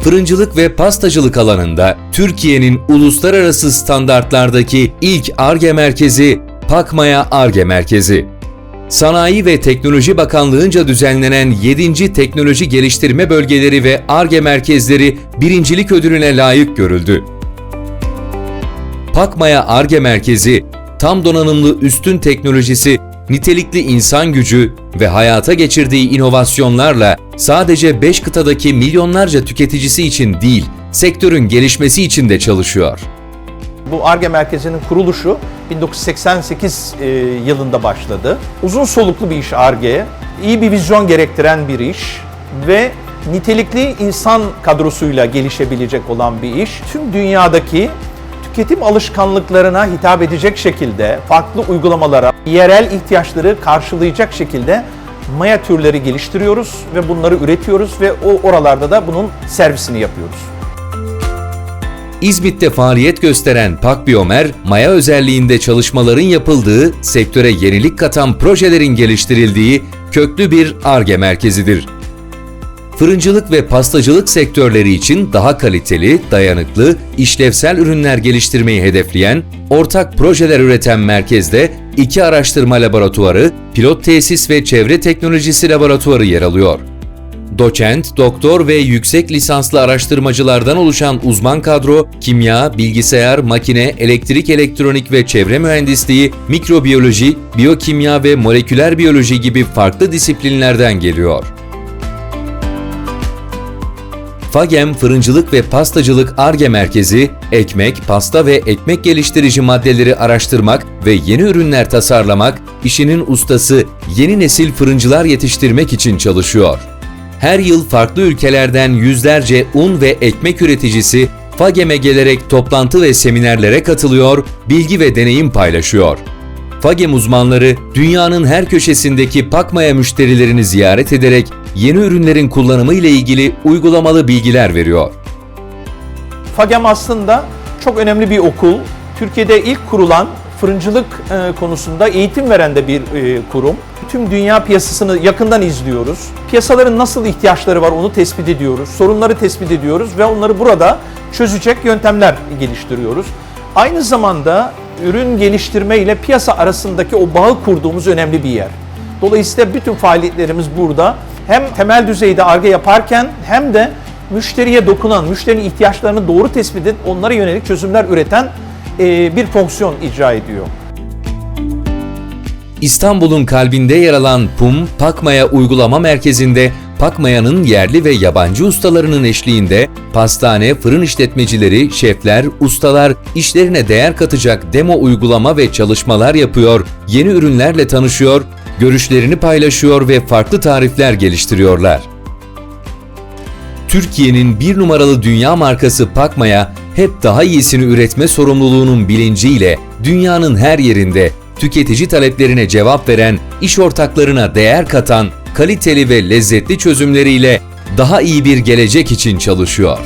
fırıncılık ve pastacılık alanında Türkiye'nin uluslararası standartlardaki ilk ARGE merkezi Pakmaya ARGE Merkezi. Sanayi ve Teknoloji Bakanlığı'nca düzenlenen 7. Teknoloji Geliştirme Bölgeleri ve ARGE Merkezleri birincilik ödülüne layık görüldü. Pakmaya ARGE Merkezi, tam donanımlı üstün teknolojisi, nitelikli insan gücü ve hayata geçirdiği inovasyonlarla sadece 5 kıtadaki milyonlarca tüketicisi için değil, sektörün gelişmesi için de çalışıyor. Bu ARGE merkezinin kuruluşu 1988 e, yılında başladı. Uzun soluklu bir iş ARGE, iyi bir vizyon gerektiren bir iş ve nitelikli insan kadrosuyla gelişebilecek olan bir iş. Tüm dünyadaki tüketim alışkanlıklarına hitap edecek şekilde farklı uygulamalara, yerel ihtiyaçları karşılayacak şekilde maya türleri geliştiriyoruz ve bunları üretiyoruz ve o oralarda da bunun servisini yapıyoruz. İzmit'te faaliyet gösteren Pak Biomer, maya özelliğinde çalışmaların yapıldığı, sektöre yenilik katan projelerin geliştirildiği köklü bir ARGE merkezidir. Fırıncılık ve pastacılık sektörleri için daha kaliteli, dayanıklı, işlevsel ürünler geliştirmeyi hedefleyen, ortak projeler üreten merkezde iki araştırma laboratuvarı, pilot tesis ve çevre teknolojisi laboratuvarı yer alıyor. Doçent, doktor ve yüksek lisanslı araştırmacılardan oluşan uzman kadro, kimya, bilgisayar, makine, elektrik, elektronik ve çevre mühendisliği, mikrobiyoloji, biyokimya ve moleküler biyoloji gibi farklı disiplinlerden geliyor. Fagem Fırıncılık ve Pastacılık ARGE Merkezi, ekmek, pasta ve ekmek geliştirici maddeleri araştırmak ve yeni ürünler tasarlamak, işinin ustası yeni nesil fırıncılar yetiştirmek için çalışıyor. Her yıl farklı ülkelerden yüzlerce un ve ekmek üreticisi Fagem'e gelerek toplantı ve seminerlere katılıyor, bilgi ve deneyim paylaşıyor. Fagem uzmanları dünyanın her köşesindeki Pakmaya müşterilerini ziyaret ederek yeni ürünlerin kullanımı ile ilgili uygulamalı bilgiler veriyor. FAGEM aslında çok önemli bir okul. Türkiye'de ilk kurulan fırıncılık e, konusunda eğitim veren de bir e, kurum. Tüm dünya piyasasını yakından izliyoruz. Piyasaların nasıl ihtiyaçları var onu tespit ediyoruz. Sorunları tespit ediyoruz ve onları burada çözecek yöntemler geliştiriyoruz. Aynı zamanda ürün geliştirme ile piyasa arasındaki o bağı kurduğumuz önemli bir yer. Dolayısıyla bütün faaliyetlerimiz burada hem temel düzeyde arge yaparken hem de müşteriye dokunan, müşterinin ihtiyaçlarını doğru tespit edip onlara yönelik çözümler üreten e, bir fonksiyon icra ediyor. İstanbul'un kalbinde yer alan PUM, Pakmaya Uygulama Merkezi'nde Pakmaya'nın yerli ve yabancı ustalarının eşliğinde pastane, fırın işletmecileri, şefler, ustalar işlerine değer katacak demo uygulama ve çalışmalar yapıyor, yeni ürünlerle tanışıyor, görüşlerini paylaşıyor ve farklı tarifler geliştiriyorlar. Türkiye'nin bir numaralı dünya markası Pakmaya hep daha iyisini üretme sorumluluğunun bilinciyle dünyanın her yerinde tüketici taleplerine cevap veren, iş ortaklarına değer katan, kaliteli ve lezzetli çözümleriyle daha iyi bir gelecek için çalışıyor.